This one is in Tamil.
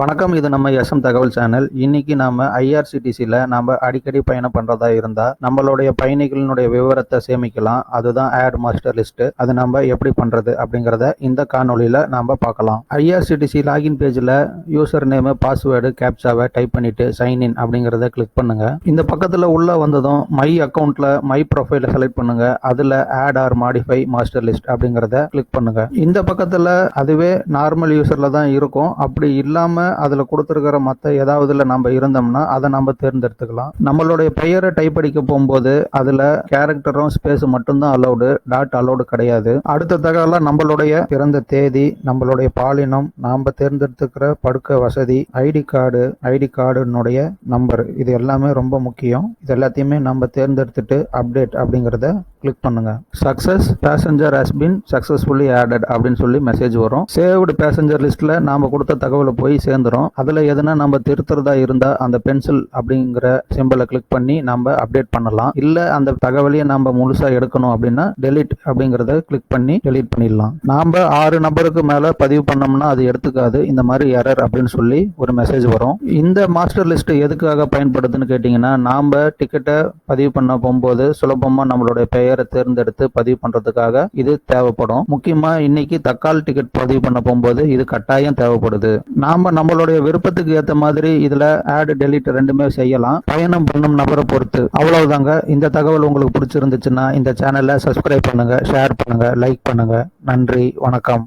வணக்கம் இது நம்ம எஸ்எம் தகவல் சேனல். இன்னைக்கு நாம ஐஆர்சிடிசியில் நாம் அடிக்கடி பயணம் பண்றதா இருந்தா நம்மளுடைய பயணிகளினுடைய விவரத்தை சேமிக்கலாம். அதுதான் ஆட் மாஸ்டர் லிஸ்ட். அது நம்ம எப்படி பண்றது அப்படிங்கிறத இந்த காணொளியில நாம பார்க்கலாம். ஐஆர்சிடிசி லாகின் பேஜ்ல யூசர் நேம் பாஸ்வேர்டு கேப்சாவை டைப் பண்ணிட்டு சைன் இன் அப்படிங்கிறத கிளிக் பண்ணுங்க. இந்த பக்கத்துல உள்ள வந்ததும் மை அக்கவுண்ட்ல மை ப்ரொஃபைல செலக்ட் பண்ணுங்க. அதுல add or modify master list அப்படிங்கிறத கிளிக் பண்ணுங்க. இந்த பக்கத்துல அதுவே நார்மல் யூசர்ல தான் இருக்கும். அப்படி இல்லாம அதில் கொடுத்துருக்கிற மற்ற ஏதாவதுல நம்ம இருந்தோம்னா அதை நம்ம தேர்ந்தெடுத்துக்கலாம். நம்மளுடைய பெயரை டைப் அடிக்க போகும்போது அதில் கேரக்டரும் ஸ்பேஸ் மட்டும்தான் அலௌடு டாட் அலௌடு கிடையாது. அடுத்த தகவல நம்மளுடைய பிறந்த தேதி நம்மளுடைய பாலினம் நாம் தேர்ந்தெடுத்துக்கிற படுக்க வசதி ஐடி கார்டு ஐடி கார்டுனுடைய நம்பர் இது எல்லாமே ரொம்ப முக்கியம். இது எல்லாத்தையுமே நம்ம தேர்ந்தெடுத்துட்டு அப்டேட் அப்படிங்கிறத கிளிக் பண்ணுங்க. Success passenger has been successfully added அப்படின்னு சொல்லி மெசேஜ் வரும். சேவ்டு பேசஞ்சர் லிஸ்ட்ல நாம கொடுத்த தகவலை போய் சேர்ந்துரும். அதுல எதுனா நம்ம திருத்துறதா இருந்தா அந்த பென்சில் அப்படிங்கிற சிம்பிளை கிளிக் பண்ணி நம்ம அப்டேட் பண்ணலாம். இல்ல அந்த தகவலையே நம்ம முழுசா எடுக்கணும் அப்படின்னா டெலிட் அப்படிங்கறத கிளிக் பண்ணி டெலிட் பண்ணிடலாம். நாம ஆறு நபருக்கு மேல பதிவு பண்ணோம்னா அது எடுத்துக்காது. இந்த மாதிரி எரர் அப்படின்னு சொல்லி ஒரு மெசேஜ் வரும். இந்த மாஸ்டர் லிஸ்ட் எதுக்காக பயன்படுதுன்னு கேட்டிங்கன்னா நாம டிக்கெட்டை பதிவு பண்ண போகும்போது சுலபமா நம்மளுடைய பெயரை தேர்ந்தெடுத்து பதிவு பண்றதுக்காக இது தேவைப்படும். முக்கியமா இன்னைக்கு தக்கால் டிக்கெட் பதிவு பண்ண போகும்போது இது கட்டாயம் தேவைப்படுது. நாம நம்மளுடைய விருப்பத்துக்கு ஏத்த மாதிரி இதுல ஆட் டெலிட் ரெண்டுமே செய்யலாம். பயணம் பண்ணும் நபரை பொறுத்து. அவ்வளவுதாங்க. இந்த தகவல் உங்களுக்கு பிடிச்சிருந்துச்சுன்னா இந்த சேனலை சப்ஸ்கிரைப் பண்ணுங்க ஷேர் பண்ணுங்க லைக் பண்ணுங்க. நன்றி வணக்கம்.